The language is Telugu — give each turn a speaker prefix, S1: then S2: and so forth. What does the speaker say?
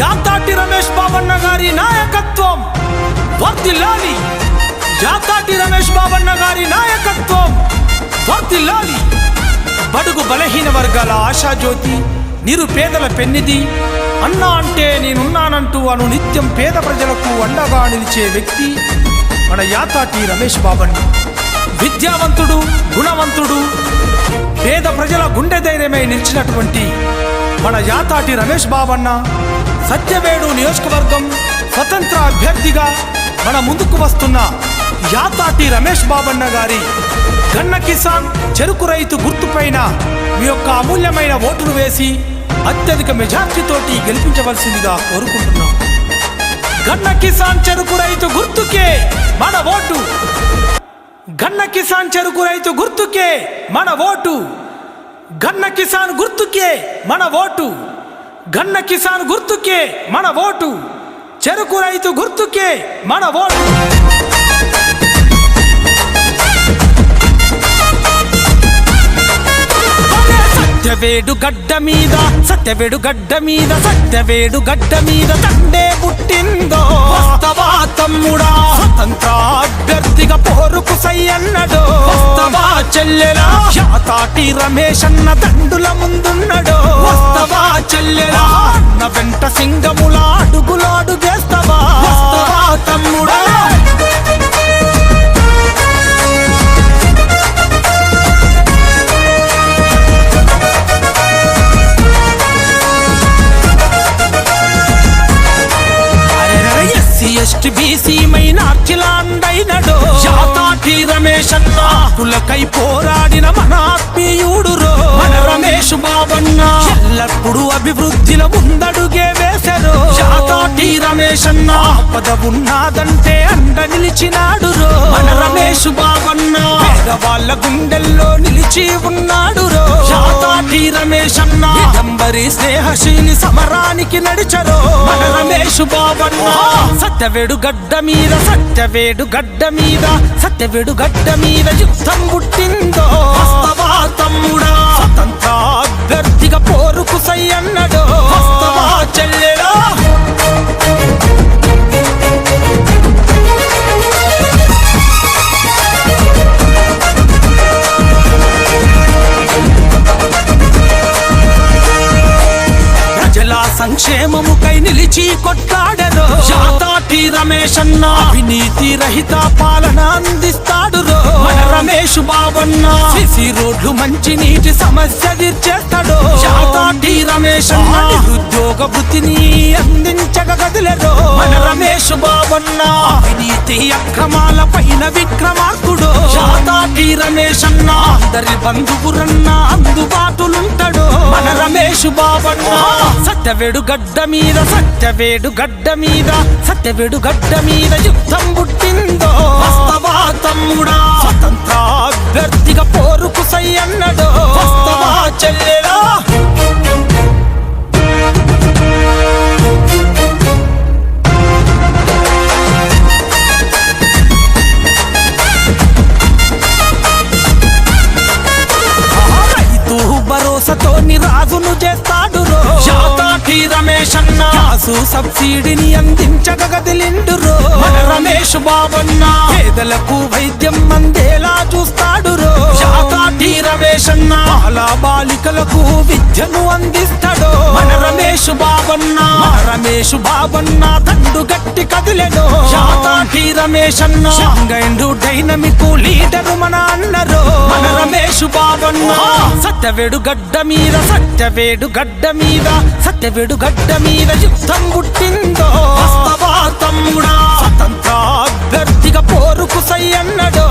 S1: యాతాటి రమేష్ బాబన్న గారి నాయకత్వం. వర్తిల్లాలి యాతాటి రమేష్ బాబన్న గారి నాయకత్వం. వర్తిల్లాలి బడుగు బలహీన వర్గాల ఆశాజ్యోతి నిరుపేదల పెన్నిది అన్నా అంటే నేనున్నానంటూ అను నిత్యం పేద ప్రజలకు అండగా నిలిచే వ్యక్తి మన యాతాటి రమేష్ బాబన్న. విద్యావంతుడు గుణవంతుడు పేద ప్రజల గుండె ధైర్యమై నిలిచినటువంటి మన యాతాటి రమేష్ బాబన్న సత్యవేడు నియోజకవర్గం స్వతంత్ర అభ్యర్థిగా మన ముందుకు వస్తున్న యాతాటి రమేష్ బాబన్న గారి గన్న కిసాన్ చెరుకు రైతు గుర్తుపైన మీ యొక్క అమూల్యమైన ఓటును వేసి అత్యధిక మెజార్టీతోటి గెలిపించవలసిందిగా కోరుకుంటున్నాం. గన్న కిసాన్ చెరుకు రైతు గుర్తుకే మన ఓటు. గన్న కిసాన్ చెరుకు రైతు గుర్తుకే మన ఓటు. గన్న కిసాన్ గుర్తుకే మన ఓటు. గన్న కిసాన్ గుర్తుకే మన ఓటు. చెరుకు రైతు గుర్తుకే మన ఓటు. సత్యవేడు గడ్డ మీద సత్యవేడు గడ్డ మీద సత్యవేడు గడ్డ మీద తండే పుట్టిందో. వస్తవా తమ్ముడా? చెల్లెలా యాతాటి రమేష్ అన్న దండుల ముందున్నడో. వస్తవా చెల్లెలా అన్న వెంట సింగముల అడుగులాడు చేస్తవా వస్తవా తమ్ముడా. ఎస్సీ ఎస్టీ బీసీ మైనార్చిలాండైనడో యాతాటి రమేష్ అన్న కులకై పోరాడిన మన ఆత్మీయుడు రో. మన రమేష్ బాబన్న ఎల్లప్పుడూ అభివృద్ధిలో ముందడుగే వేశారు యాతాటి రమేష్ అన్న పద ఉన్నదంటే అండ నిలిచినాడు రో. మన రమేష్ బాబన్న వాళ్ళ గుండెల్లో నిలిచి ఉన్నాడు రో. యాతాటి రమేష్ అన్నా నంబరి స్నేహశీలి సమరానికి నడిచరో. మన రమేష్ బాబన్న. సత్యవేడు గడ్డ మీద సత్యవేడు గడ్డ మీద సత్యవేడు గడ్డ మీద యుద్ధం పుట్టిందో. తమ్ముడా. స్వతంత్ర అభ్యర్థిగా పోరుకు సయ్యన్నడో వస్తవా సంక్షేమముకై నిలిచి కొట్లాడరు యాతాటి రమేష్ అన్న అవినీతి రహిత పాలన అందిస్తాడు రో. రమేష్ బాబన్న సిసి రోడ్లు మంచి నీటి సమస్య తీర్చేస్తాడు. యాతాటి రమేష్ అన్న నిరుద్యోగ వృత్తిని అందించగ గదిలెరో మన రమేష్ బాబన్న అవినీతి అక్రమాల పైన విక్రమార్కుడు. యాతాటి రమేష్ అన్న అందరి బంధువురన్న అందుబాటులుంటాడు. మన రమేష్ బాబన్న సత్యవేడు గడ్డ మీద సత్యవేడు గడ్డ మీద సత్యవేడు గడ్డ మీద యుద్ధం పుట్టిందో? తమ్ముడా? స్వతంత్ర అభ్యర్థిగా పోరుకు సయ్యన్నడో వస్తవా చెల్లెలా భరోసాతో రాజును చేస్తాడు రమేష్ అన్న కాసు సబ్సిడీని అందించగ గదిలిండు రో. రమేష్ బాబన్న పేదలకు వైద్యం అందేలా చూస్తాడు రో. బాల బాలికలకు విద్యను అందిస్తాడు. మన రమేష్ బాబన్న మన రమేష్ బాబన్న తండు గట్టి శాతాటి రమేష్ అన్న సంగైండు డైనమిక్ లీడరు మన అన్నరు మన రమేష్ బాబన్న సత్యవేడు గడ్డ మీద సత్యవేడు గడ్డ మీద సత్యవేడు గడ్డ మీద యుద్ధం పుట్టిందో. తమ్ముడా స్వతంత్ర అభ్యర్థిగా పోరుకు సయ్యన్నడో